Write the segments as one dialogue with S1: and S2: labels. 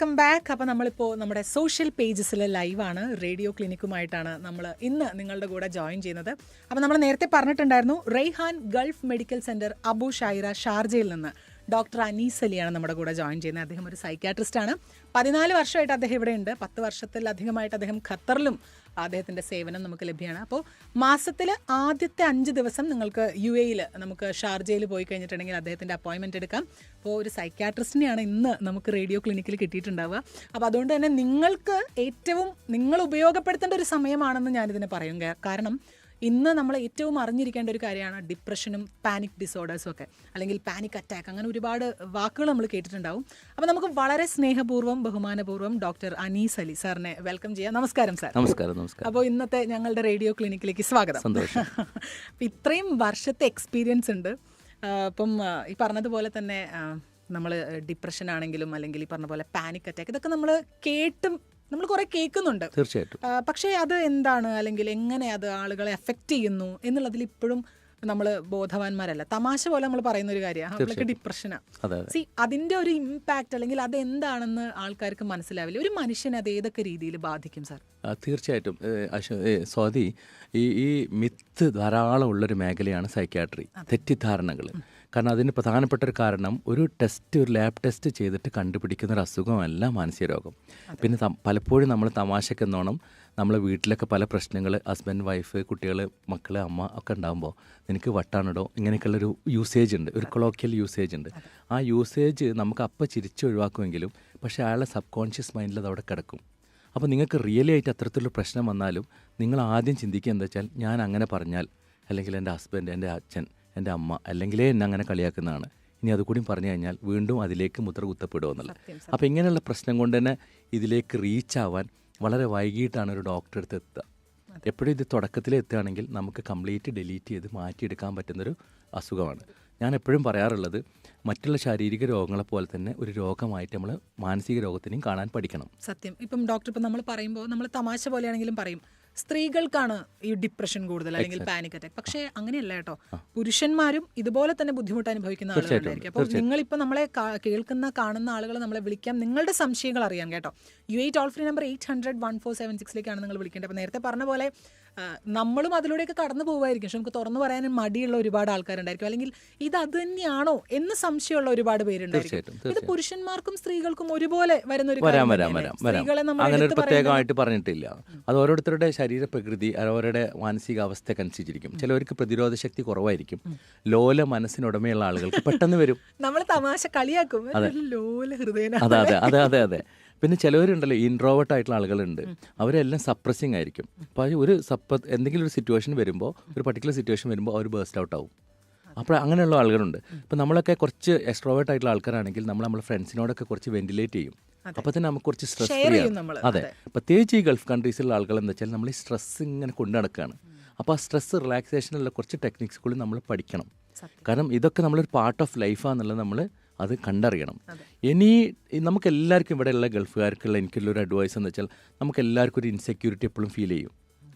S1: Welcome back അപ്പോൾ നമ്മളിപ്പോൾ നമ്മുടെ സോഷ്യൽ പേജസിൽ ലൈവാണ് റേഡിയോ ക്ലിനിക്കുമായിട്ടാണ് നമ്മൾ ഇന്ന് നിങ്ങളുടെ കൂടെ ജോയിൻ ചെയ്യുന്നത്. അപ്പോൾ നമ്മൾ നേരത്തെ പറഞ്ഞിട്ടുണ്ടായിരുന്നു Raihan Gulf medical centre Abu Shaira ഷാർജയിൽ നിന്ന് ഡോക്ടർ അനീസ് അലിയാണ് നമ്മുടെ കൂടെ ജോയിൻ ചെയ്യുന്നത്. അദ്ദേഹം ഒരു സൈക്യാട്രിസ്റ്റാണ് പതിനാല് വർഷമായിട്ട് അദ്ദേഹം ഇവിടെയുണ്ട്. പത്ത് വർഷത്തിലധികമായിട്ട് അദ്ദേഹം ഖത്തറിലും അദ്ദേഹത്തിന്റെ സേവനം നമുക്ക് ലഭ്യമാണ്. അപ്പോൾ മാസത്തിൽ ആദ്യത്തെ അഞ്ച് ദിവസം നിങ്ങൾക്ക് യു എയിൽ നമുക്ക് ഷാർജയിൽ പോയി കഴിഞ്ഞിട്ടുണ്ടെങ്കിൽ അദ്ദേഹത്തിന്റെ അപ്പോയിൻമെന്റ് എടുക്കാം. അപ്പോൾ ഒരു സൈക്യാട്രിസ്റ്റിനെയാണ് ഇന്ന് നമുക്ക് റേഡിയോ ക്ലിനിക്കിൽ കിട്ടിയിട്ടുണ്ടാവുക. അപ്പോൾ അതുകൊണ്ട് തന്നെ നിങ്ങൾക്ക് ഏറ്റവും നിങ്ങൾ ഉപയോഗപ്പെടുത്തേണ്ട ഒരു സമയമാണെന്ന് ഞാനിതിനെ പറയും. കാരണം ഇന്ന് നമ്മൾ ഏറ്റവും അറിഞ്ഞിരിക്കേണ്ട ഒരു കാര്യമാണ് ഡിപ്രഷനും പാനിക് ഡിസോർഡേഴ്സും ഒക്കെ. അല്ലെങ്കിൽ പാനിക് അറ്റാക്ക് അങ്ങനെ ഒരുപാട് വാക്കുകൾ നമ്മൾ കേട്ടിട്ടുണ്ടാവും. അപ്പോൾ നമുക്ക് വളരെ സ്നേഹപൂർവം ബഹുമാനപൂർവം ഡോക്ടർ അനീസ് അലി സാറിനെ വെൽക്കം ചെയ്യാം. നമസ്കാരം സാർ.
S2: നമസ്കാരം നമസ്കാരം.
S1: അപ്പോൾ ഇന്നത്തെ ഞങ്ങളുടെ റേഡിയോ ക്ലിനിക്കിലേക്ക് സ്വാഗതം.
S2: സന്തോഷം.
S1: അപ്പോൾ ഇത്രയും വർഷത്തെ എക്സ്പീരിയൻസ് ഉണ്ട്. അപ്പം ഈ പറഞ്ഞതുപോലെ തന്നെ നമ്മൾ ഡിപ്രഷൻ ആണെങ്കിലും അല്ലെങ്കിൽ ഈ പറഞ്ഞ പോലെ പാനിക് അറ്റാക്ക് ഇതൊക്കെ നമ്മൾ കേട്ടും നമ്മൾ കുറെ കേൾക്കുന്നുണ്ട്.
S2: തീർച്ചയായിട്ടും.
S1: പക്ഷേ അത് എന്താണ്? അല്ലെങ്കിൽ എങ്ങനെ അത് ആളുകളെ അഫക്റ്റ് ചെയ്യുന്നു എന്നുള്ളതിൽ ഇപ്പോഴും നമ്മൾ ബോധവാന്മാരല്ല. തമാശ പോലെ നമ്മൾ പറയുന്ന ഒരു കാര്യമാണ്. നമ്മൾക്ക് ഡിപ്രഷനാണ് സി അതിന്റെ ഒരു ഇമ്പാക്റ്റ് അല്ലെങ്കിൽ അത് എന്താണെന്ന് ആൾക്കാർക്ക് മനസ്സിലാവില്ല. ഒരു മനുഷ്യനെ അത് ഏതൊക്കെ രീതിയിൽ ബാധിക്കും സാർ
S2: തീർച്ചയായിട്ടും. സ്വാതി ഈ ഈ മിത്ത് ധാരാളം ഉള്ളൊരു മേഖലയാണ് സൈക്യാട്രി തെറ്റിദ്ധാരണകൾ കാരണം അതിന് പ്രധാനപ്പെട്ട ഒരു കാരണം ഒരു ടെസ്റ്റ് ഒരു ലാബ് ടെസ്റ്റ് ചെയ്തിട്ട് കണ്ടുപിടിക്കുന്ന ഒരു അസുഖമല്ല മാനസിക രോഗം. പിന്നെ പലപ്പോഴും നമ്മൾ തമാശക്കെന്നോണം നമ്മളെ വീട്ടിലൊക്കെ പല പ്രശ്നങ്ങൾ ഹസ്ബൻഡ് വൈഫ് കുട്ടികൾ മക്കൾ അമ്മ ഒക്കെ ഉണ്ടാകുമ്പോൾ നിനക്ക് വട്ടാണിടോ ഇങ്ങനെയൊക്കെയുള്ളൊരു യൂസേജ് ഉണ്ട് ഒരു കൊളോക്കിയൽ യൂസേജ് ഉണ്ട്. ആ യൂസേജ് നമുക്ക് അപ്പം ചിരിച്ച് ഒഴിവാക്കുമെങ്കിലും പക്ഷേ അയാളെ സബ് കോൺഷ്യസ് മൈൻഡിൽ അത് അവിടെ കിടക്കും. അപ്പോൾ നിങ്ങൾക്ക് റിയലി ആയിട്ട് അത്തരത്തിലുള്ള പ്രശ്നം വന്നാലും നിങ്ങൾ ആദ്യം ചിന്തിക്കുക എന്താ വെച്ചാൽ ഞാൻ അങ്ങനെ പറഞ്ഞാൽ അല്ലെങ്കിൽ എന്റെ ഹസ്ബൻഡ് എന്റെ അച്ഛൻ എന്റെ അമ്മ അല്ലെങ്കിൽ എന്നെ അങ്ങനെ കളിയാക്കുന്നതാണ്. ഇനി അതുകൂടി പറഞ്ഞു കഴിഞ്ഞാൽ വീണ്ടും അതിലേക്ക് മുദ്ര കുത്തപ്പെടുമെന്നുള്ളത് അപ്പോൾ ഇങ്ങനെയുള്ള പ്രശ്നം കൊണ്ട് തന്നെ ഇതിലേക്ക് റീച്ച് ആവാൻ വളരെ വൈകിട്ടാണ് ഒരു ഡോക്ടറെ അടുത്ത് എത്തുക. എപ്പോഴും ഇത് തുടക്കത്തിൽ എത്തുകയാണെങ്കിൽ നമുക്ക് കംപ്ലീറ്റ് ഡിലീറ്റ് ചെയ്ത് മാറ്റിയെടുക്കാൻ പറ്റുന്നൊരു അസുഖമാണ്. ഞാൻ എപ്പോഴും പറയാറുള്ളത് മറ്റുള്ള ശാരീരിക രോഗങ്ങളെ പോലെ തന്നെ ഒരു രോഗമായിട്ട് നമ്മൾ മാനസിക രോഗത്തിനെയും കാണാൻ പഠിക്കണം.
S1: സത്യം. ഇപ്പം ഡോക്ടർ ഇപ്പം നമ്മൾ പറയുമ്പോൾ നമ്മൾ തമാശ പോലെയാണെങ്കിലും പറയും. സ്ത്രീകൾക്കാണ് ഈ ഡിപ്രഷൻ കൂടുതൽ അല്ലെങ്കിൽ പാനിക് അറ്റാക്ക് പക്ഷേ അങ്ങനെയല്ല കേട്ടോ. പുരുഷന്മാരും ഇതുപോലെ തന്നെ ബുദ്ധിമുട്ട് അനുഭവിക്കുന്ന ആളുകളായിരിക്കും അപ്പോൾ നിങ്ങളിപ്പോൾ നമ്മളെ കേൾക്കുന്ന കാണുന്ന ആളുകൾ നമ്മളെ വിളിക്കാം. നിങ്ങളുടെ സംശയങ്ങൾ അറിയാം കേട്ടോ. U A toll free number eight hundred one four seven സിക്സിലേക്കാണ് നിങ്ങൾ വിളിക്കേണ്ടത്. അപ്പോൾ നേരത്തെ പറഞ്ഞ പോലെ നമ്മളും അതിലൂടെയൊക്കെ കടന്നു പോകുമായിരിക്കും. പക്ഷെ നമുക്ക് തുറന്നു പറയാനും മടിയുള്ള ഒരുപാട് ആൾക്കാരുണ്ടായിരിക്കും. അല്ലെങ്കിൽ ഇത് അത് തന്നെയാണോ എന്ന് സംശയമുള്ള ഒരുപാട് പേരുണ്ടായിരിക്കും. ഇത് പുരുഷന്മാർക്കും സ്ത്രീകൾക്കും ഒരുപോലെ വരുന്ന ഒരു
S2: വരാം വരാം വരാം വരാം. അങ്ങനെ ഒരു പ്രത്യേകമായിട്ട് പറഞ്ഞിട്ടില്ല. അത് ഓരോരുത്തരുടെ ശരീരപ്രകൃതി അവരുടെ മാനസികാവസ്ഥയ്ക്ക് അനുസരിച്ചിരിക്കും. ചിലവർക്ക് പ്രതിരോധ ശക്തി കുറവായിരിക്കും ലോല മനസ്സിനുടമയുള്ള ആളുകൾക്ക് പെട്ടെന്ന് വരും.
S1: നമ്മൾ തമാശ കളിയാക്കും. ലോല ഹൃദയന
S2: അതെ അതെ അതെ അതെ അതെ. പിന്നെ ചിലവരുണ്ടല്ലോ ഇൻട്രോവേർട്ട് ആയിട്ടുള്ള ആളുകളുണ്ട്. അവരെല്ലാം സപ്രസിങ് ആയിരിക്കും. അപ്പോൾ ഒരു സപ്പ എന്തെങ്കിലും ഒരു സിറ്റുവേഷൻ വരുമ്പോൾ ഒരു പർട്ടിക്കുലർ സിറ്റുവേഷൻ വരുമ്പോൾ അവർ ബേസ്റ്റ് ഔട്ട് ആവും. അപ്പോൾ അങ്ങനെയുള്ള ആളുകളുണ്ട്. ഇപ്പം നമ്മളൊക്കെ കുറച്ച് എക്സ്ട്രോവേർട്ട് ആയിട്ടുള്ള ആൾക്കാരാണെങ്കിൽ നമ്മൾ നമ്മുടെ ഫ്രണ്ട്സിനോടൊക്കെ കുറച്ച് വെന്റിലേറ്റ് ചെയ്യും. അപ്പോൾ തന്നെ നമുക്ക് കുറച്ച് സ്ട്രെസ് അതെ. പ്രത്യേകിച്ച് ഈ ഗൾഫ് കൺട്രീസിലുള്ള ആളുകൾ എന്താ വെച്ചാൽ നമ്മൾ ഈ സ്ട്രെസ് ഇങ്ങനെ കൊണ്ടു നടക്കുകയാണ് അപ്പോൾ ആ സ്ട്രെസ് റിലാക്സേഷനുള്ള കുറച്ച് ടെക്നിക്സ് കൂടി നമ്മൾ പഠിക്കണം. കാരണം ഇതൊക്കെ നമ്മളൊരു പാർട്ട് ഓഫ് ലൈഫാന്നുള്ളത് നമ്മൾ അത് കണ്ടറിയണം. ഇനി നമുക്ക് എല്ലാവർക്കും ഇവിടെയുള്ള ഗൾഫുകാർക്കുള്ള എനിക്കുള്ള ഒരു അഡ്വൈസ് എന്ന് വെച്ചാൽ നമുക്ക് എല്ലാവർക്കും ഒരു ഇൻസെക്യൂരിറ്റി എപ്പോഴും ഫീൽ ചെയ്യും.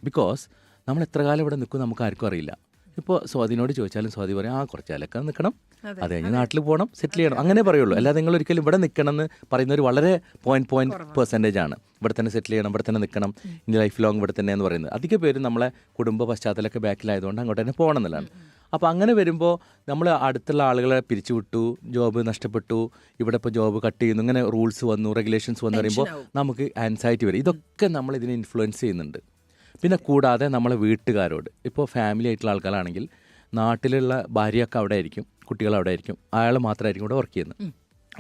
S2: ബിക്കോസ് നമ്മൾ എത്ര കാലം ഇവിടെ നിൽക്കും നമുക്ക് ആർക്കും അറിയില്ല. ഇപ്പോൾ സ്വാതിനോട് ചോദിച്ചാലും സ്വാതി പറയും ആ കുറച്ച് കാലൊക്കെ നിൽക്കണം. അത്. കഴിഞ്ഞ് നാട്ടിൽ പോകണം സെറ്റിൽ ചെയ്യണം. അങ്ങനെ പറയുള്ളൂ. അല്ലാതെ നിങ്ങൾ ഒരിക്കലും ഇവിടെ നിൽക്കണം എന്ന് പറയുന്ന ഒരു വളരെ പോയിന്റ് പോയിന്റ് പെർസെന്റേജ് ആണ്. ഇവിടെ തന്നെ സെറ്റിൽ ചെയ്യണം ഇവിടെ തന്നെ നിൽക്കണം. ഇനി ലൈഫ് ലോങ് ഇവിടെ തന്നെ എന്ന് പറയുന്നത്. അധിക പേരും നമ്മളെ കുടുംബ പശ്ചാത്തലമൊക്കെ ബാക്കിലായതുകൊണ്ട് അങ്ങോട്ട് തന്നെ പോകണം എന്നുള്ളതാണ്. അപ്പോൾ അങ്ങനെ വരുമ്പോൾ നമ്മൾ അടുത്തുള്ള ആളുകളെ പിരിച്ചുവിട്ടു ജോബ് നഷ്ടപ്പെട്ടു ഇവിടെ ഇപ്പോൾ ജോബ് കട്ട് ചെയ്യുന്നു ഇങ്ങനെ റൂൾസ് വന്നു റെഗുലേഷൻസ് വന്നു പറയുമ്പോൾ നമുക്ക് ആൻസൈറ്റി വരും. ഇതൊക്കെ നമ്മൾ ഇതിനെ ഇൻഫ്ലുവൻസ് ചെയ്യുന്നുണ്ട്. പിന്നെ കൂടാതെ നമ്മളെ വീട്ടുകാരോട് ഇപ്പോൾ ഫാമിലി ആയിട്ടുള്ള ആൾക്കാരാണെങ്കിൽ നാട്ടിലുള്ള ഭാര്യയൊക്കെ അവിടെ ആയിരിക്കും കുട്ടികൾ അവിടെ ആയിരിക്കും അയാൾ മാത്രമായിരിക്കും ഇവിടെ വർക്ക് ചെയ്യുന്നത്.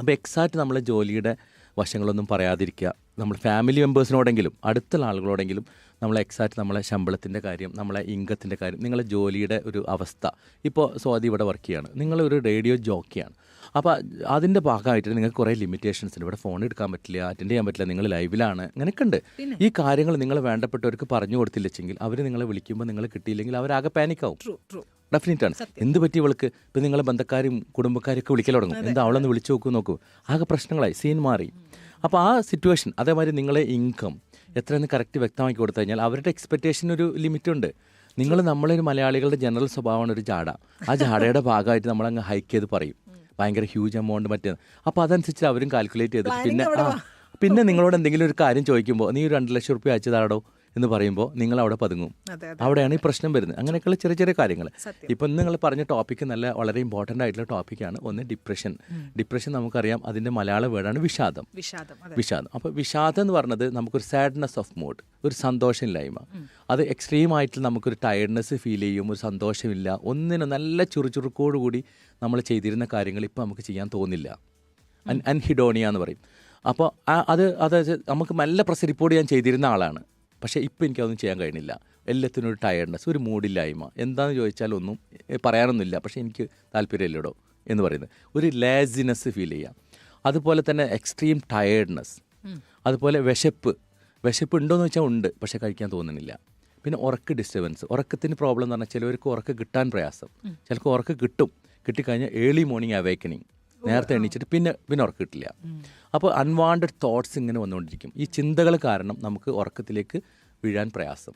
S2: അപ്പോൾ എക്സാക്റ്റ് നമ്മളെ ജോലിയുടെ വശങ്ങളൊന്നും പറയാതിരിക്കുക. നമ്മൾ ഫാമിലി മെമ്പേഴ്സിനോടെങ്കിലും അടുത്തുള്ള ആളുകളോടെങ്കിലും നമ്മൾ എക്സാക്റ്റ് നമ്മളെ ശമ്പളത്തിന്റെ കാര്യം നമ്മളെ ഇൻകത്തിന്റെ കാര്യം നിങ്ങളെ ജോലിയുടെ ഒരു അവസ്ഥ. ഇപ്പോൾ സ്വാതി ഇവിടെ വർക്ക് ചെയ്യാണ്. നിങ്ങളൊരു റേഡിയോ ജോക്കിയാണ് അപ്പോൾ അതിന്റെ ഭാഗമായിട്ട് നിങ്ങൾക്ക് കുറേ ലിമിറ്റേഷൻസ് ഉണ്ട്. ഇവിടെ ഫോൺ എടുക്കാൻ പറ്റില്ല അറ്റൻഡ് ചെയ്യാൻ പറ്റില്ല നിങ്ങൾ ലൈവിലാണ് അങ്ങനെയൊക്കെ ഉണ്ട്. ഈ കാര്യങ്ങൾ നിങ്ങൾ വേണ്ടപ്പെട്ടവർക്ക് പറഞ്ഞു കൊടുത്തില്ലെങ്കിൽ അവർ നിങ്ങളെ വിളിക്കുമ്പോൾ നിങ്ങൾ കിട്ടിയില്ലെങ്കിൽ അവരാകെ പാനിക്കാവും ഡെഫിനറ്റ് ആണ്. എന്ത് പറ്റി ഇവൾക്ക്? ഇപ്പം നിങ്ങളെ ബന്ധക്കാരും കുടുംബക്കാരൊക്കെ വിളിക്കൽ തുടങ്ങും. എന്താ അവളൊന്ന് വിളിച്ചു നോക്കൂ നോക്കൂ. ആകെ പ്രശ്നങ്ങളായി സീൻ മാറി. അപ്പോൾ ആ സിറ്റുവേഷൻ അതേമാതിരി നിങ്ങളെ ഇൻകം എത്രയെന്ന് കറക്റ്റ് വ്യക്തമാക്കി കൊടുത്തു കഴിഞ്ഞാൽ അവരുടെ എക്സ്പെക്റ്റേഷൻ ഒരു ലിമിറ്റുണ്ട് നിങ്ങൾ നമ്മളൊരു മലയാളികളുടെ ജനറൽ സ്വഭാവമാണ് ഒരു ജാട. ആ ജാടയുടെ ഭാഗമായിട്ട് നമ്മളങ്ങ് ഹൈക്ക് ചെയ്ത് പറയും. ഭയങ്കര ഹ്യൂജ് എമൗണ്ട് മറ്റേ അപ്പോൾ അതനുസരിച്ച് അവരും കാൽക്കുലേറ്റ് ചെയ്ത് പിന്നെ പിന്നെ നിങ്ങളോട് എന്തെങ്കിലും ഒരു കാര്യം ചോദിക്കുമ്പോൾ നീ ഒരു രണ്ട് ലക്ഷം റുപ്യ അയച്ചതാടോ? എന്ന് പറയുമ്പോൾ നിങ്ങൾ അവിടെ പതുങ്ങും അവിടെയാണ് ഈ പ്രശ്നം വരുന്നത്. അങ്ങനെയൊക്കെയുള്ള ചെറിയ ചെറിയ കാര്യങ്ങൾ. ഇപ്പം നിങ്ങൾ പറഞ്ഞ ടോപ്പിക്ക് നല്ല വളരെ ഇമ്പോർട്ടന്റ് ആയിട്ടുള്ള ടോപ്പിക്കാണ് ഒന്ന് ഡിപ്രഷൻ ഡിപ്രഷൻ നമുക്കറിയാം അതിന്റെ മലയാള വേർഡാണ് വിഷാദം.
S1: വിഷാദം
S2: അപ്പോൾ വിഷാദം. എന്ന് പറഞ്ഞത് നമുക്കൊരു സാഡ്നെസ് ഓഫ് മൂഡ് ഒരു സന്തോഷമില്ലായ്മ. അത് എക്സ്ട്രീം ആയിട്ട് നമുക്കൊരു ടയർഡ്നെസ് ഫീൽ ചെയ്യും ഒരു സന്തോഷമില്ല. ഒന്നിനും നല്ല ചുറുചുറുക്കോട് കൂടി നമ്മൾ ചെയ്തിരുന്ന കാര്യങ്ങൾ ഇപ്പോൾ നമുക്ക് ചെയ്യാൻ തോന്നില്ല. അൻ അൻഹിഡോണിയ എന്ന് പറയും. അപ്പോൾ അത് അത് നമുക്ക് നല്ല പ്രസ് റിപ്പോർട്ട് ഞാൻ ചെയ്തിരുന്ന ആളാണ്. പക്ഷേ ഇപ്പോൾ എനിക്കതൊന്നും ചെയ്യാൻ കഴിയുന്നില്ല. എല്ലാത്തിനും ഒരു ടയർഡ്നെസ് ഒരു മൂഡില്ലായ്മ എന്താണെന്ന് ചോദിച്ചാൽ ഒന്നും പറയാനൊന്നുമില്ല. പക്ഷേ എനിക്ക് താല്പര്യമില്ലടോ എന്ന് പറയുന്നത്. ഒരു ലേസിനെസ് ഫീൽ ചെയ്യാം. അതുപോലെ തന്നെ എക്സ്ട്രീം ടയേർഡ്നെസ് അതുപോലെ വിശപ്പ്. വിശപ്പ് ഉണ്ടോയെന്ന് വെച്ചാൽ ഉണ്ട് പക്ഷേ കഴിക്കാൻ തോന്നുന്നില്ല. പിന്നെ ഉറക്ക് ഡിസ്റ്റർബൻസ് ഉറക്കത്തിന് പ്രോബ്ലം എന്ന് പറഞ്ഞാൽ ചിലവർക്ക് ഉറക്ക് കിട്ടാൻ പ്രയാസം. ചിലർക്ക് ഉറക്ക് കിട്ടും. കിട്ടിക്കഴിഞ്ഞാൽ ഏർലി മോർണിംഗ് അവേക്കനിങ് നേരത്തെ എണീച്ചിട്ട് പിന്നെ പിന്നെ ഉറക്കം കിട്ടില്ല അപ്പോൾ അൺവാണ്ടഡ് തോട്ട്സ് ഇങ്ങനെ വന്നുകൊണ്ടിരിക്കും. ഈ ചിന്തകൾ കാരണം നമുക്ക് ഉറക്കത്തിലേക്ക് വീഴാൻ പ്രയാസം.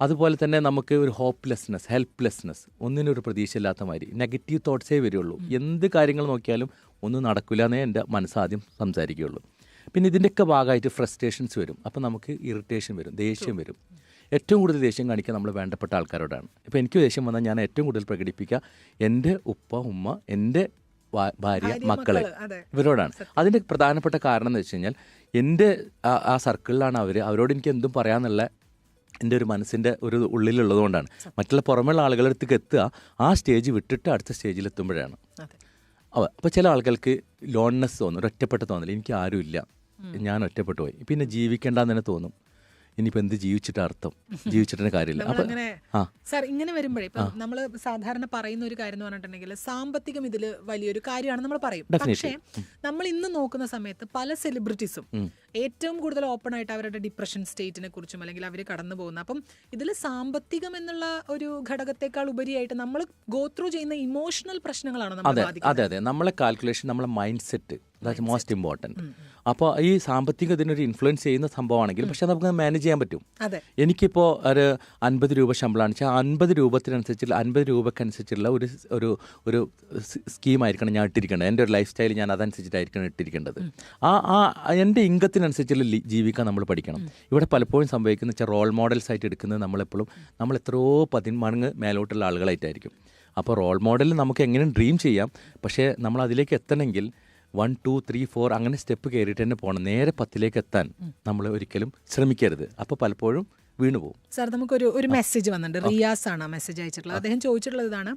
S2: അതുപോലെ തന്നെ നമുക്ക് ഒരു ഹോപ്പ്ലെസ്നെസ് ഹെൽപ്ലെസ്നെസ് ഒന്നിനൊരു പ്രതീക്ഷയില്ലാത്ത മാതിരി നെഗറ്റീവ് തോട്ട്സേ വരികയുള്ളൂ എന്ത് കാര്യങ്ങൾ നോക്കിയാലും ഒന്നും നടക്കില്ല എന്നേ എന്റെ മനസ്സാദ്യം സംസാരിക്കുകയുള്ളൂ. പിന്നെ ഇതിന്റെയൊക്കെ ഭാഗമായിട്ട് ഫ്രസ്ട്രേഷൻസ് വരും. അപ്പോൾ നമുക്ക് ഇറിറ്റേഷൻ വരും ദേഷ്യം വരും. ഏറ്റവും കൂടുതൽ ദേഷ്യം കാണിക്കാൻ നമ്മൾ വേണ്ടപ്പെട്ട ആൾക്കാരോടാണ്. ഇപ്പോൾ എനിക്ക് ദേഷ്യം വന്നാൽ ഞാൻ ഏറ്റവും കൂടുതൽ പ്രകടിപ്പിക്കുക എന്റെ ഉപ്പ ഉമ്മ എന്റെ ഭാര്യ
S1: മക്കൾ.
S2: ഇവരോടാണ്. അതിന്റെ പ്രധാനപ്പെട്ട കാരണം എന്ന് വെച്ച് കഴിഞ്ഞാൽ എന്റെ ആ- സർക്കിളിലാണ് അവർ അവരോട് എനിക്ക് എന്തും പറയാന്നുള്ള എന്റെ ഒരു മനസ്സിന്റെ ഒരു ഉള്ളിലുള്ളത് കൊണ്ടാണ്. മറ്റുള്ള പുറമെയുള്ള ആളുകളുടെ അടുത്തേക്ക് എത്തുക ആ സ്റ്റേജ് വിട്ടിട്ട് അടുത്ത സ്റ്റേജിൽ എത്തുമ്പോഴാണ്. അപ്പോൾ ചില ആളുകൾക്ക് ലോൺനെസ് തോന്നും ഒരു ഒറ്റപ്പെട്ട് തോന്നില്ല എനിക്ക് ആരുമില്ല. ഞാൻ ഒറ്റപ്പെട്ടു പോയി. പിന്നെ ജീവിക്കേണ്ടെന്ന് തന്നെ തോന്നും. ഇനിയിപ്പോൾ എന്ത് ജീവിച്ചിട്ട് അർത്ഥം? ജീവിച്ചിട്ട് കാര്യമില്ല.
S1: സാർ ഇങ്ങനെ വരുമ്പോഴേ ഇപ്പൊ നമ്മൾ സാധാരണ പറയുന്ന ഒരു കാര്യം എന്ന് പറഞ്ഞിട്ടുണ്ടെങ്കിൽ സാമ്പത്തികം ഇതിൽ വലിയൊരു കാര്യമാണ് നമ്മൾ പറയും. പക്ഷേ നമ്മൾ ഇന്ന് നോക്കുന്ന സമയത്ത് പല സെലിബ്രിറ്റീസും ഏറ്റവും കൂടുതൽ ഓപ്പൺ ആയിട്ട് അവരുടെ ഡിപ്രഷൻ സ്റ്റേറ്റിനെ കുറിച്ചും അല്ലെങ്കിൽ അവർ കടന്നു പോകുന്ന അപ്പം ഇതിൽ സാമ്പത്തികം എന്നുള്ള ഒരു ഘടകത്തെക്കാൾ ഉപരിയായിട്ട് നമ്മൾ ഗോ ത്രൂ ചെയ്യുന്ന ഇമോഷണൽ പ്രശ്നങ്ങളാണ് നമ്മൾ
S2: അതെ അതെ അതെ. നമ്മളെ കാൽക്കുലേഷൻ നമ്മളെ mind set that most important അപ്പോൾ ഈ സാമ്പത്തികം ഇതിനൊരു ഇൻഫ്ലുവൻസ് ചെയ്യുന്ന സംഭവമാണെങ്കിൽ പക്ഷേ നമുക്ക് മാനേജ് ചെയ്യാൻ പറ്റും. എനിക്കിപ്പോൾ ഒരു അൻപത് രൂപ ശമ്പളമാണ്. വെച്ചാൽ അൻപത് രൂപത്തിനനുസരിച്ചുള്ള അൻപത് രൂപക്കനുസരിച്ചുള്ള ഒരു ഒരു ഒരു സ്കീമായിരിക്കണം ഞാൻ ഇട്ടിരിക്കേണ്ടത്. എന്റെ ഒരു ലൈഫ് സ്റ്റൈൽ ഞാൻ അതനുസരിച്ചിട്ടായിരിക്കണം ഇട്ടിരിക്കേണ്ടത്. ആ ആ എന്റെ ഇൻകത്തിനനുസരിച്ചുള്ള ജീവിക്കാൻ നമ്മൾ പഠിക്കണം. ഇവിടെ പലപ്പോഴും സംഭവിക്കുന്ന വെച്ചാൽ റോൾ മോഡൽസ് ആയിട്ട് എടുക്കുന്നത് നമ്മളെപ്പോഴും നമ്മൾ എത്രയോ പതിന്മടങ്ങ് മേലോട്ടുള്ള ആളുകളായിട്ടായിരിക്കും. അപ്പോൾ റോൾ മോഡൽ നമുക്ക് എങ്ങനെ ഡ്രീം ചെയ്യാം. പക്ഷേ നമ്മൾ അതിലേക്ക് എത്തണമെങ്കിൽ വൺ ടു ത്രീ ഫോർ അങ്ങനെ സ്റ്റെപ്പ് കയറിയിട്ട് തന്നെ പോകണം. നേരെ പത്തിലേക്ക് എത്താൻ നമ്മൾ ഒരിക്കലും ശ്രമിക്കരുത്. അപ്പോൾ പലപ്പോഴും വീണു പോകും
S1: സാർ നമുക്കൊരു ഒരു മെസ്സേജ് വന്നിട്ടുണ്ട്. റിയാസ് ആണ് മെസ്സേജ് അയച്ചിട്ടുള്ളത്. അദ്ദേഹം ചോദിച്ചിട്ടുള്ളത് ഇതാണ്.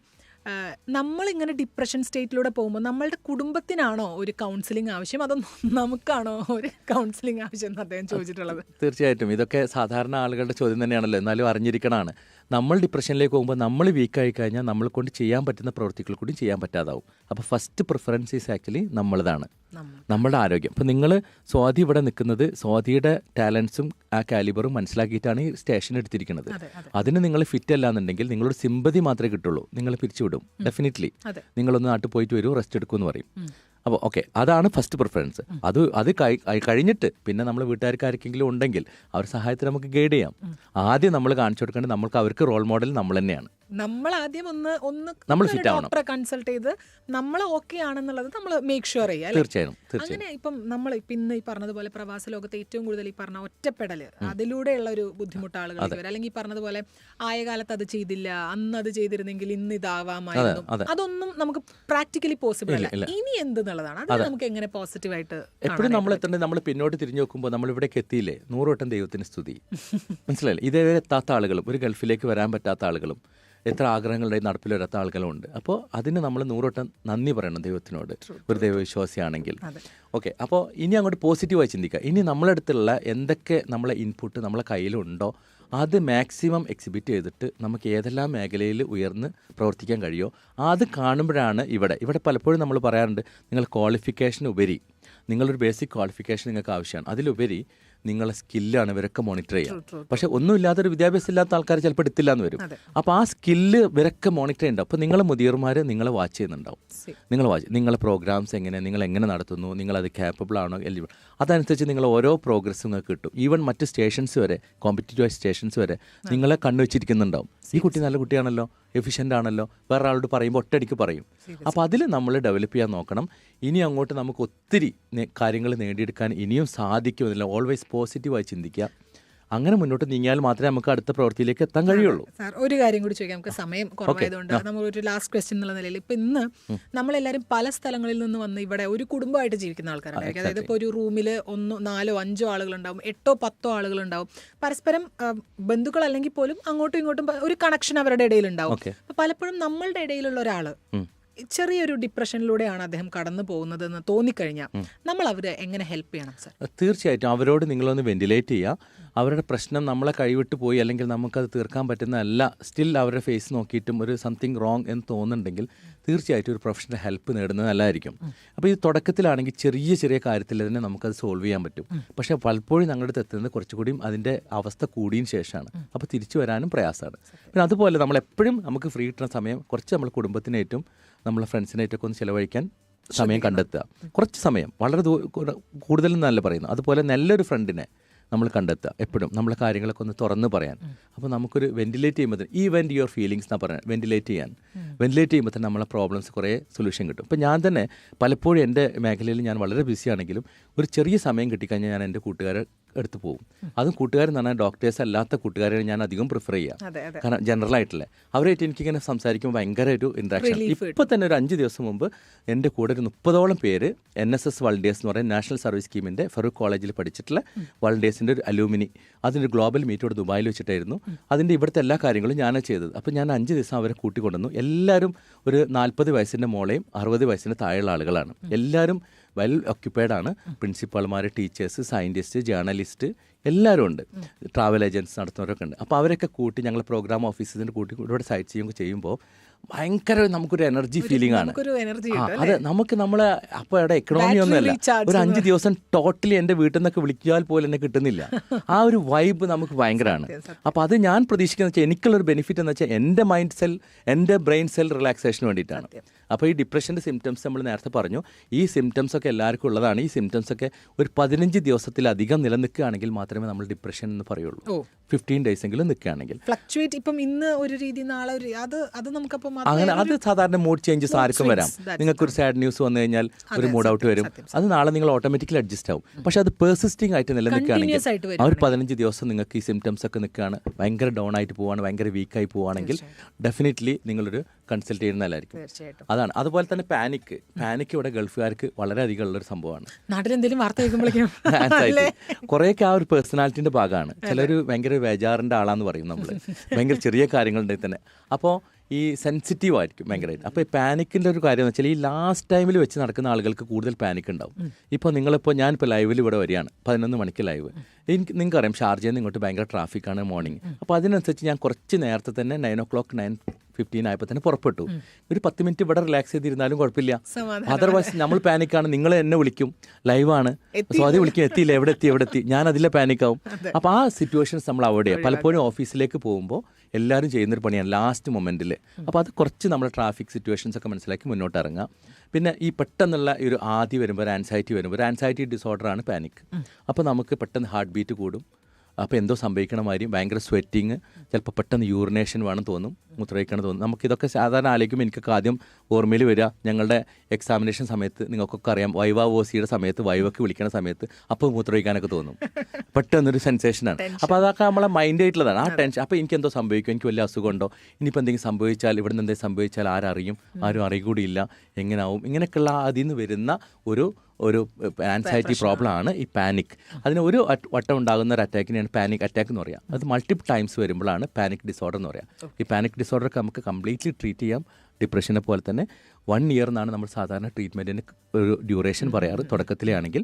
S1: നമ്മൾ ഇങ്ങനെ ഡിപ്രഷൻ സ്റ്റേറ്റിലൂടെ പോകുമ്പോൾ നമ്മളുടെ കുടുംബത്തിനാണോ ഒരു കൗൺസിലിംഗ് ആവശ്യം? അതോ നമുക്കാണോ ഒരു കൗൺസിലിംഗ് ആവശ്യം എന്ന് അദ്ദേഹം ചോദിച്ചിട്ടുള്ളത്?
S2: തീർച്ചയായിട്ടും. ഇതൊക്കെ സാധാരണ ആളുകളുടെ ചോദ്യം തന്നെയാണല്ലോ. എന്നാലും അറിഞ്ഞിരിക്കണമാണ് നമ്മൾ ഡിപ്രഷനിലേക്ക് പോകുമ്പോൾ നമ്മൾ വീക്കായി കഴിഞ്ഞാൽ നമ്മളെ കൊണ്ട് ചെയ്യാൻ പറ്റുന്ന പ്രവൃത്തികൾ കൂടി ചെയ്യാൻ പറ്റാതാവും. അപ്പോൾ ഫസ്റ്റ് പ്രിഫറൻസ് ഈസ് ആക്ച്വലി നമ്മളതാണ്.
S1: നമ്മളുടെ
S2: നമ്മുടെ ആരോഗ്യം. അപ്പം നിങ്ങൾ സ്വാതി ഇവിടെ നിൽക്കുന്നത് സ്വാതിയുടെ ടാലൻസും ആ കാലിബറും മനസ്സിലാക്കിയിട്ടാണ് ഈ സ്റ്റേഷൻ എടുത്തിരിക്കുന്നത്.
S1: അതെ അതെ.
S2: അതിന് നിങ്ങൾ ഫിറ്റ് അല്ല എന്നുണ്ടെങ്കിൽ നിങ്ങളൊരു സിമ്പതി മാത്രമേ കിട്ടുള്ളൂ. നിങ്ങൾ പിരിച്ചുവിടും. ഡെഫിനറ്റ്ലി നിങ്ങളൊന്ന് നാട്ടിൽ പോയിട്ട് വരൂ റെസ്റ്റ് എടുക്കുമെന്ന് പറയും. അപ്പോൾ ഓക്കെ അതാണ് ഫസ്റ്റ് പ്രിഫറൻസ് അത് അത് കഴി- കഴി- കഴിഞ്ഞിട്ട് പിന്നെ നമ്മൾ വീട്ടുകാർക്ക് ആർക്കെങ്കിലും ഉണ്ടെങ്കിൽ അവർ സഹായത്തിന് നമുക്ക് ഗൈഡ് ചെയ്യാം. ആദ്യം നമ്മൾ കാണിച്ചു കൊടുക്കേണ്ടത് നമ്മൾക്ക് അവർക്ക് റോൾ മോഡൽ നമ്മൾ തന്നെയാണ്.
S1: നമ്മൾ ആദ്യം ഒന്ന് ഒന്ന്
S2: നമ്മൾ.
S1: ഡോക്ടറെ കൺസൾട്ട് ചെയ്ത് നമ്മൾ ഓക്കെ ആണെന്നുള്ളത് നമ്മൾ മേക്ക് ഷുവർ ചെയ്യുക?
S2: തീർച്ചയായും
S1: അങ്ങനെ ഇപ്പം നമ്മൾ ഇന്ന് ഈ പറഞ്ഞതുപോലെ പ്രവാസ ലോകത്ത് ഏറ്റവും കൂടുതൽ ഈ പറഞ്ഞ ഒറ്റപ്പെടൽ അതിലൂടെയുള്ള ഒരു ബുദ്ധിമുട്ട് ആളുകൾ വരും അല്ലെങ്കിൽ ഈ പറഞ്ഞതുപോലെ ആയ കാലത്ത് അത് ചെയ്തില്ല അന്ന് അത് ചെയ്തിരുന്നെങ്കിൽ ഇന്ന് ഇതാവാമായിരുന്നു. അതൊന്നും നമുക്ക് പ്രാക്ടിക്കലി പോസിബിൾ അല്ല. ഇനി എന്തെന്നുള്ളതാണ്? അത് നമുക്ക് എങ്ങനെ പോസിറ്റീവായിട്ട്
S2: എപ്പോഴും നമ്മൾ എത്തേണ്ടത് നമ്മൾ പിന്നോട്ട് തിരിഞ്ഞു നോക്കുമ്പോൾ നമ്മൾ ഇവിടേക്ക് എത്തിയില്ലേ? നൂറുവട്ടം ദൈവത്തിന് സ്തുതി. മനസ്സിലായില്ലേ? ഇതേവരെ എത്താത്ത ആളുകളും ഒരു ഗൾഫിലേക്ക് വരാൻ പറ്റാത്ത ആളുകളും എത്ര ആഗ്രഹങ്ങളുടെ നടപ്പിൽ വരാത്ത ആളുകളും ഉണ്ട് അപ്പോൾ അതിന് നമ്മൾ നൂറോട്ടം നന്ദി പറയണം ദൈവത്തിനോട്. ഒരു ദൈവവിശ്വാസിയാണെങ്കിൽ. ഓക്കെ അപ്പോൾ ഇനി അങ്ങോട്ട് പോസിറ്റീവായി ചിന്തിക്കുക. ഇനി നമ്മളെ അടുത്തുള്ള എന്തൊക്കെ നമ്മളെ ഇൻപുട്ട് നമ്മളെ കയ്യിലുണ്ടോ അത് മാക്സിമം എക്സിബിറ്റ് ചെയ്തിട്ട് നമുക്ക് ഏതെല്ലാം മേഖലയിൽ ഉയർന്ന് പ്രവർത്തിക്കാൻ കഴിയുമോ അത് കാണുമ്പോഴാണ് ഇവിടെ. ഇവിടെ പലപ്പോഴും നമ്മൾ പറയാറുണ്ട് നിങ്ങൾ ക്വാളിഫിക്കേഷൻ ഉപരി. നിങ്ങളൊരു ബേസിക് ക്വാളിഫിക്കേഷൻ നിങ്ങൾക്ക് ആവശ്യമാണ്. അതിലുപരി നിങ്ങളെ സ്കില്ലാണ് ഇവരൊക്കെ മോണിറ്റർ ചെയ്യുക.
S1: പക്ഷെ
S2: പക്ഷെ ഒന്നുമില്ലാത്തൊരു വിദ്യാഭ്യാസം ഇല്ലാത്ത ആൾക്കാർ ചിലപ്പോൾ എടുത്തില്ല എന്ന് വരും അപ്പോൾ ആ സ്കില്ല് ഇവരൊക്കെ മോണിറ്റർ ചെയ്യുന്നുണ്ടാവും അപ്പോൾ നിങ്ങളെ മുതിർമാർ നിങ്ങളെ വാച്ച് ചെയ്യുന്നുണ്ടാവും. നിങ്ങൾ വാച്ച് നിങ്ങളെ പ്രോഗ്രാംസ് എങ്ങനെ നിങ്ങൾ എങ്ങനെ നടത്തുന്നു നിങ്ങളത് ക്യാപ്പബിൾ ആണോ എലിജിബിൾ അതനുസരിച്ച് നിങ്ങൾ ഓരോ പ്രോഗ്രസ്സും നിങ്ങൾക്ക് കിട്ടും. ഈവൻ മറ്റ് സ്റ്റേഷൻസ് വരെ കോമ്പറ്റീറ്റീവ് സ്റ്റേഷൻസ് വരെ നിങ്ങളെ കണ്ണു വെച്ചിരിക്കുന്നുണ്ടാവും. ഈ കുട്ടി നല്ല കുട്ടിയാണല്ലോ. എഫിഷ്യന്റ് ആണല്ലോ. വേറെ ആളോട് പറയുമ്പോൾ ഒറ്റയടിക്ക് പറയും. അപ്പോൾ അതിൽ നമ്മൾ ഡെവലപ്പ് ചെയ്യാൻ നോക്കണം. ഇനി അങ്ങോട്ട് നമുക്ക് ഒത്തിരി കാര്യങ്ങൾ നേടിയെടുക്കാൻ ഇനിയും സാധിക്കുമെന്നില്ല. ഓൾവേസ് പോസിറ്റീവായി ചിന്തിക്കുക. അങ്ങനെ മുന്നോട്ട് നീങ്ങിയാൽ മാത്രമേ നമുക്ക് അടുത്ത പ്രവൃത്തിയിലേക്ക് എത്താൻ കഴിയുള്ളൂ.
S1: സാർ ഒരു കാര്യം കൂടി ചോദിക്കാം. നമുക്ക് സമയം കുറവായതുകൊണ്ട് നമ്മൾ ഒരു ലാസ്റ്റ് ക്വസ്റ്റ്യൻ എന്നുള്ള നിലയിൽ ഇപ്പൊ ഇന്ന് നമ്മളെല്ലാവരും പല സ്ഥലങ്ങളിൽ നിന്ന് വന്ന് ഇവിടെ ഒരു കുടുംബമായിട്ട് ജീവിക്കുന്ന ആൾക്കാരുണ്ടായിരിക്കും അതായത് ഇപ്പോൾ ഒരു റൂമിൽ ഒന്നോ നാലോ അഞ്ചോ ആളുകളുണ്ടാവും എട്ടോ പത്തോ ആളുകളുണ്ടാവും. പരസ്പരം ബന്ധുക്കൾ അല്ലെങ്കിൽ പോലും അങ്ങോട്ടും ഇങ്ങോട്ടും ഒരു കണക്ഷൻ അവരുടെ ഇടയിൽ ഉണ്ടാവും. പലപ്പോഴും നമ്മളുടെ ഇടയിലുള്ള ഒരാൾ ചെറിയൊരു ഡിപ്രഷനിലൂടെയാണ് അദ്ദേഹം കടന്നു പോകുന്നതെന്ന് തോന്നിക്കഴിഞ്ഞാൽ നമ്മൾ അവരെ എങ്ങനെ ഹെൽപ്പ് ചെയ്യണം സാർ?
S2: തീർച്ചയായിട്ടും. അവരോട് നിങ്ങളൊന്ന് വെന്റിലേറ്റ് ചെയ്യുക അവരുടെ പ്രശ്നം നമ്മളെ കൈവിട്ട് പോയി അല്ലെങ്കിൽ നമുക്കത് തീർക്കാൻ പറ്റുന്നതല്ല. സ്റ്റിൽ അവരുടെ ഫേസ് നോക്കിയിട്ടും ഒരു സംതിങ് റോങ് എന്ന് തോന്നുന്നുണ്ടെങ്കിൽ തീർച്ചയായിട്ടും ഒരു പ്രൊഫഷണൽ ഹെൽപ്പ് നേടുന്നത് നല്ലതായിരിക്കും. അപ്പോൾ ഈ തുടക്കത്തിലാണെങ്കിൽ ചെറിയ ചെറിയ കാര്യത്തിൽ തന്നെ നമുക്കത് സോൾവ് ചെയ്യാൻ പറ്റും. പക്ഷേ പലപ്പോഴും ഞങ്ങളുടെ അടുത്ത് എത്തുന്നത് കുറച്ചുകൂടി അതിന്റെ അവസ്ഥ കൂടിയതിന് ശേഷമാണ്. അപ്പോൾ തിരിച്ചു വരാനും പ്രയാസമാണ്. പിന്നെ അതുപോലെ നമ്മൾ എപ്പോഴും നമുക്ക് ഫ്രീ കിട്ടുന്ന സമയം കുറച്ച് നമ്മൾ കുടുംബത്തിനേറ്റും നമ്മളെ ഫ്രണ്ട്സിനായിട്ടൊക്കെ ഒന്ന് ചിലവഴിക്കാൻ സമയം കണ്ടെത്തുക. കുറച്ച് സമയം. വളരെ കൂടുതലും നല്ല പറയുന്നു. അതുപോലെ നല്ലൊരു ഫ്രണ്ടിനെ നമ്മൾ കണ്ടെത്തുക എപ്പോഴും. നമ്മളെ കാര്യങ്ങളൊക്കെ ഒന്ന് തുറന്ന് പറയാൻ. അപ്പോൾ നമുക്കൊരു വെന്റിലേറ്റ് ചെയ്യുമ്പോൾ തന്നെ ഈ വെന്റ് യുവർ ഫീലിങ്സ് എന്നാണ് പറയാൻ വെന്റിലേറ്റ് ചെയ്യാൻ. വെന്റിലേറ്റ് ചെയ്യുമ്പോൾ തന്നെ നമ്മളെ പ്രോബ്ലംസ് കുറേ സൊല്യൂഷൻ കിട്ടും. ഇപ്പോൾ ഞാൻ തന്നെ പലപ്പോഴും എന്റെ മേഖലയിൽ ഞാൻ വളരെ ബിസി ആണെങ്കിലും ഒരു ചെറിയ സമയം കിട്ടിക്കഴിഞ്ഞാൽ ഞാൻ എന്റെ കൂട്ടുകാരെ അടുത്ത് പോകും അതും കൂട്ടുകാരെന്ന് പറഞ്ഞാൽ ഡോക്ടേഴ്സ് അല്ലാത്ത കൂട്ടുകാരെ ഞാൻ അധികം പ്രിഫർ
S1: ചെയ്യാം
S2: കാരണം ജനറൽ ആയിട്ടുള്ള. അവരായിട്ട് എനിക്കിങ്ങനെ സംസാരിക്കുമ്പോൾ ഭയങ്കര ഒരു ഇൻട്രാക്ഷൻ ഇപ്പോൾ തന്നെ ഒരു അഞ്ച് ദിവസം മുമ്പ് എന്റെ കൂടെ ഒരു മുപ്പതോളം പേര് എൻ എസ് എസ് വളണ്ടിയേഴ്സ് എന്ന് പറയുന്ന നാഷണൽ സർവീസ് സ്കീമിന്റെ ഫറൂഖ് കോളേജിൽ പഠിച്ചിട്ടുള്ള വളണ്ടിയേഴ്സിന്റെ ഒരു അലൂമിനി അതിന്റെ ഗ്ലോബൽ മീറ്റ് ഇവിടെ ദുബായിൽ വെച്ചിട്ടായിരുന്നു. അതിന്റെ ഇവിടുത്തെ എല്ലാ കാര്യങ്ങളും ഞാനാണ് ചെയ്തത്. അപ്പോൾ ഞാൻ അഞ്ച് ദിവസം അവരെ കൂട്ടിക്കൊണ്ടുവന്നു. എല്ലാവരും ഒരു നാൽപ്പത് വയസ്സിന്റെ മോളെയും അറുപത് വയസ്സിന്റെ താഴെയുള്ള ആളുകളാണ്. എല്ലാവരും വെൽ ഒക്യുപ്പൈഡ് ആണ്. പ്രിൻസിപ്പാൾമാർ ടീച്ചേഴ്സ് സയന്റിസ്റ്റ് ജേർണലിസ്റ്റ് എല്ലാവരും ഉണ്ട്. ട്രാവൽ ഏജന്റ്സ് നടത്തുന്നവരൊക്കെ ഉണ്ട്. അപ്പോൾ അവരൊക്കെ കൂട്ടി ഞങ്ങൾ പ്രോഗ്രാം ഓഫീസിന്റെ കൂട്ടി ഇവിടെ സൈറ്റ് ചെയ്യുമ്പോൾ ചെയ്യുമ്പോൾ ഭയങ്കര നമുക്കൊരു എനർജി ഫീലിംഗ് ആണ്. അതെ നമുക്ക് നമ്മളെ അപ്പോൾ ഇവിടെ എക്കണോമി ഒന്നുമല്ല. ഒരു അഞ്ച് ദിവസം ടോട്ടലി എന്റെ വീട്ടിൽ നിന്നൊക്കെ വിളിച്ചാൽ പോലും എന്നെ കിട്ടുന്നില്ല. ആ ഒരു വൈബ് നമുക്ക് ഭയങ്കരമാണ്. അപ്പോൾ അത് ഞാൻ പ്രതീക്ഷിക്കുന്നത് വെച്ചാൽ എനിക്കുള്ളൊരു ബെനിഫിറ്റ് എന്ന് വെച്ചാൽ എന്റെ മൈൻഡ് സെൽ എന്റെ ബ്രെയിൻ സെൽ റിലാക്സേഷന് വേണ്ടിയിട്ടാണ്. അപ്പോൾ ഈ ഡിപ്രഷന്റെ സിംറ്റംസ് നമ്മൾ നേരത്തെ പറഞ്ഞു. ഈ സിംറ്റംസ് ഒക്കെ എല്ലാവർക്കും ഉള്ളതാണ്. ഈ സിംറ്റംസ് ഒക്കെ ഒരു പതിനഞ്ച് ദിവസത്തിലധികം നിലനിൽക്കുകയാണെങ്കിൽ മാത്രമേ നമ്മൾ ഡിപ്രഷൻ എന്ന് പറയുള്ളൂ. ഫിഫ്റ്റീൻ ഡേയ്സ് എങ്കിലും നിൽക്കുകയാണെങ്കിൽ.
S1: ഫ്ലക്ച്വേറ്റ് ഇപ്പം ഇന്ന് ഒരു രീതി നാളെ ഒരു. അത് അത് നമുക്കപ്പം
S2: അങ്ങനെ അത് സാധാരണ മൂഡ് ചേഞ്ചസ് ആർക്കും വരാം.
S1: നിങ്ങൾക്കൊരു
S2: നിങ്ങൾക്ക് ഒരു സാഡ് ന്യൂസ് വന്നു കഴിഞ്ഞാൽ ഒരു മൂഡ് ഔട്ട് വരും. അത് നാളെ നിങ്ങൾ ഓട്ടോമാറ്റിക്കലി അഡ്ജസ്റ്റ് ആവും. പക്ഷെ അത് പേഴ്സിസ്റ്റിംഗ് ആയിട്ട് നിലനിൽക്കുകയാണെങ്കിൽ ആ ഒരു പതിനഞ്ച് ദിവസം നിങ്ങൾക്ക് ഈ സിംറ്റംസ് ഒക്കെ നിൽക്കുകയാണ്. ഭയങ്കര ഡൗൺ ആയിട്ട് പോവാണ് ഭയങ്കര വീക്കായി പോവുകയാണെങ്കിൽ ഡെഫിനറ്റ്ലി നിങ്ങളൊരു കൺസൾട്ട് ചെയ്യുന്നതല്ലായിരിക്കും.
S1: തീർച്ചയായിട്ടും.
S2: അതാണ്. അതുപോലെ തന്നെ പാനിക് പാനിക് ഇവിടെ ഗൾഫുകാർക്ക് വളരെയധികം ഉള്ളൊരു സംഭവമാണ്.
S1: നാട്ടിലെന്തെങ്കിലും വാർത്ത കേൾക്കുമ്പോഴേക്കും
S2: കുറേയൊക്കെ ആ ഒരു പേഴ്സണാലിറ്റിന്റെ ഭാഗമാണ്. ചിലർ ഭയങ്കര വേജാറിന്റെ ആളാന്ന് പറയും നമ്മൾ ഭയങ്കര ചെറിയ കാര്യങ്ങളുണ്ടെങ്കിൽ തന്നെ. അപ്പോൾ ഈ സെൻസിറ്റീവ് ആയിരിക്കും ഭയങ്കരമായിട്ട് അപ്പോൾ ഈ പാനിക്കിന്റെ ഒരു കാര്യം എന്ന് വെച്ചാൽ ഈ ലാസ്റ്റ് ടൈമിൽ വെച്ച് നടക്കുന്ന ആളുകൾക്ക് കൂടുതൽ പാനിക് ഉണ്ടാവും. ഇപ്പോൾ നിങ്ങളിപ്പോൾ ഞാനിപ്പോൾ ലൈവിൽ ഇവിടെ വരികയാണ്. പതിനൊന്ന് മണിക്ക് ലൈവ് എനിക്ക് നിങ്ങൾക്കറിയാം ഷാർജയിൽ നിന്ന് ഇങ്ങോട്ട് ഭയങ്കര ട്രാഫിക്കാണ് മോർണിംഗ് അപ്പോൾ അതിനനുസരിച്ച് ഞാൻ കുറച്ച് നേരത്തെ തന്നെ nine o'clock nine fifteen ആയപ്പോൾ തന്നെ പുറപ്പെട്ടു. ഒരു പത്ത് മിനിറ്റ് ഇവിടെ റിലാക്സ് ചെയ്തിരുന്നാലും കുഴപ്പമില്ല. അതർവൈസ് നമ്മൾ പാനിക്കാണ് നിങ്ങൾ എന്നെ വിളിക്കും. ലൈവാണ് സ്വാതി വിളിക്കും എത്തിയില്ല എവിടെ എത്തി എവിടെ എത്തി? ഞാൻ അതിലെ പാനിക്കാവും അപ്പോൾ ആ സിറ്റുവേഷൻസ് നമ്മൾ അവോയ്ഡ് ചെയ്യുക പലപ്പോഴും ഓഫീസിലേക്ക് പോകുമ്പോൾ എല്ലാവരും ചെയ്യുന്നൊരു പണിയാണ് ലാസ്റ്റ് മൊമെന്റിൽ അപ്പോൾ അത് കുറച്ച് നമ്മുടെ ട്രാഫിക് സിറ്റുവേഷൻസ് ഒക്കെ മനസ്സിലാക്കി മുന്നോട്ട് ഇറങ്ങാം പിന്നെ ഈ പെട്ടെന്നുള്ള ഈ ഒരു ആദ്യം വരുമ്പോൾ ഒരു ആൻസൈറ്റി വരുമ്പോൾ ഒരു ആൻസൈറ്റി ഡിസോർഡറാണ് പാനിക് അപ്പോൾ നമുക്ക് പെട്ടെന്ന് ഹാർട്ട് ബീറ്റ് കൂടും. അപ്പോൾ എന്തോ സംഭവിക്കണ മാതിരി ഭയങ്കര സ്വെറ്റിങ് ചിലപ്പോൾ പെട്ടെന്ന് യൂറിനേഷൻ വേണം തോന്നും മൂത്രമൊഴിക്കണം തോന്നും നമുക്കിതൊക്കെ സാധാരണ ആലോചിക്കുമ്പോൾ എനിക്കൊക്കെ ആദ്യം ഓർമ്മയിൽ വരിക ഞങ്ങളുടെ എക്സാമിനേഷൻ സമയത്ത് നിങ്ങൾക്കൊക്കെ അറിയാം വൈവ ഓസിയുടെ സമയത്ത് വൈവക്ക് വിളിക്കണ സമയത്ത് അപ്പോൾ മൂത്രമൊഴിക്കാനൊക്കെ തോന്നും. പെട്ടെന്നൊരു സെൻസേഷനാണ് അപ്പോൾ അതൊക്കെ നമ്മളെ മൈൻഡ് ആയിട്ടുള്ളതാണ്. ആ ടെൻഷൻ അപ്പോൾ എനിക്ക് എന്തോ സംഭവിക്കും? എനിക്ക് വലിയ അസുഖമുണ്ടോ? ഇനിയിപ്പോൾ എന്തെങ്കിലും സംഭവിച്ചാൽ ഇവിടെ നിന്ന് എന്തെങ്കിലും സംഭവിച്ചാൽ ആരറിയും? ആരും അറിയുകൂടിയില്ല. എങ്ങനെയാവും ഇങ്ങനെയൊക്കെയുള്ള അതിൽ നിന്ന് വരുന്ന ഒരു ഒരു ആൻസൈറ്റി പ്രോബ്ലം ആണ്. ഈ പാനിക് അതിന് ഒരു വട്ടം ഉണ്ടാകുന്ന ഒരു അറ്റാക്കിനെയാണ് പാനിക് അറ്റാക്ക് എന്ന് പറയാം. അത് മൾട്ടിപ്പിൾ ടൈംസ് വരുമ്പോഴാണ് പാനിക് ഡിസോർഡർ എന്ന് പറയാം. ഈ പാനിക് ഡിസോർഡറൊക്കെ നമുക്ക് കംപ്ലീറ്റ്ലി ട്രീറ്റ് ചെയ്യാം ഡിപ്രഷനെ പോലെ തന്നെ. വൺ ഇയർ എന്നാണ് നമ്മൾ സാധാരണ ട്രീറ്റ്മെന്റിന് ഒരു ഡ്യൂറേഷൻ പറയാറ് തുടക്കത്തിലാണെങ്കിൽ.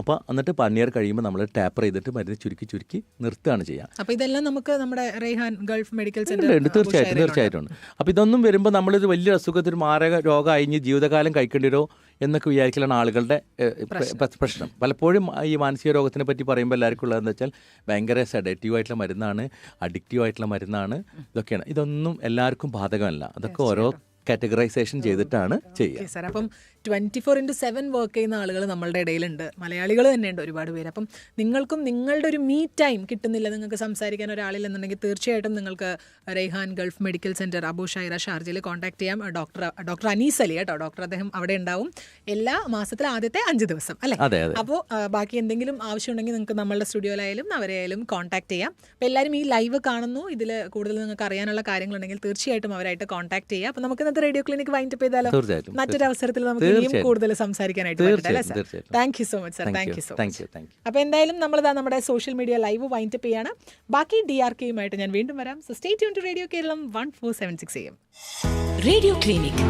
S2: അപ്പോൾ എന്നിട്ട് വൺ ഇയർ കഴിയുമ്പോൾ നമ്മൾ ടാപ്പർ ചെയ്തിട്ട് മരുന്ന് ചുരുക്കി ചുരുക്കി നിർത്തുകയാണ് ചെയ്യുക
S1: അപ്പോൾ ഇതെല്ലാം നമുക്ക് നമ്മുടെ റേഹാൻ ഗൾഫ് മെഡിക്കൽ സെന്റർ
S2: ഉണ്ട്. തീർച്ചയായിട്ടും തീർച്ചയായിട്ടും. ഉണ്ട് അപ്പോൾ ഇതൊന്നും വരുമ്പോൾ നമ്മളൊരു വലിയ അസുഖത്തിൽ മാരക രോഗം അയഞ്ഞ് ജീവിതകാലം കഴിക്കേണ്ടി വരുമോ? എന്നൊക്കെ വിചാരിക്കലാണ് ആളുകളുടെ പ്രശ്നം. പലപ്പോഴും ഈ മാനസിക രോഗത്തിനെ പറ്റി പറയുമ്പോൾ എല്ലാവർക്കും ഉള്ളതെന്ന് വെച്ചാൽ ഭയങ്കര സെഡേറ്റീവ് ആയിട്ടുള്ള മരുന്നാണ് അഡിക്റ്റീവ് ആയിട്ടുള്ള മരുന്നാണ് ഇതൊക്കെയാണ്. ഇതൊന്നും എല്ലാവർക്കും ബാധകമല്ല. അതൊക്കെ ഓരോ കാറ്റഗറൈസേഷൻ ചെയ്തിട്ടാണ് ചെയ്യുക.
S1: അപ്പം twenty four into seven work ചെയ്യുന്ന ആളുകൾ നമ്മളുടെ ഇടയിലുണ്ട്. മലയാളികൾ തന്നെയുണ്ട് ഒരുപാട് പേര്. അപ്പം നിങ്ങൾക്കും നിങ്ങളുടെ ഒരു മീ ടൈം കിട്ടുന്നില്ല നിങ്ങൾക്ക് സംസാരിക്കാൻ ഒരാളില്ലെന്നുണ്ടെങ്കിൽ തീർച്ചയായിട്ടും നിങ്ങൾക്ക് Raihan Gulf medical centre Abu Shaira ഷാർജയിൽ കോൺടാക്ട് ചെയ്യാം. ഡോക്ടർ ഡോക്ടർ അനീസ് അലി കേട്ടോ. ഡോക്ടർ അദ്ദേഹം അവിടെ ഉണ്ടാവും. എല്ലാ മാസത്തിലെ ആദ്യത്തെ അഞ്ച് ദിവസം അല്ലേ? അപ്പോൾ ബാക്കി എന്തെങ്കിലും ആവശ്യമുണ്ടെങ്കിൽ നിങ്ങൾക്ക് നമ്മളുടെ സ്റ്റുഡിയോയിലായാലും അവരെയായാലും കോൺടാക്ട് ചെയ്യാം. അപ്പോൾ എല്ലാവരും ഈ ലൈവ് കാണുന്നു. ഇതിൽ കൂടുതൽ നിങ്ങൾക്ക് അറിയാനുള്ള കാര്യങ്ങളുണ്ടെങ്കിൽ തീർച്ചയായിട്ടും അവരായിട്ട് കോൺടാക്ട് ചെയ്യാം. അപ്പോൾ നമുക്ക് ഇന്നത്തെ റേഡിയോ ക്ലിനിക് വൈൻഡപ്പ് ചെയ്താലോ? മറ്റൊരു അവസരത്തിൽ നമുക്ക് ഇനിയും. കൂടുതൽ സംസാരിക്കാനായിട്ട് പറ്റട്ടെ sir? Thank you so much sir thank you so
S2: much you
S1: അപ്പോൾ എന്തായാലും നമ്മളിതാ നമ്മുടെ social media live wind up ചെയ്യാണ്. ബാക്കി ഡി ആർ കെയുമായിട്ട് ഞാൻ വീണ്ടും വരാം. So stay tune to radio Keralam one four seven six M
S3: radio clinic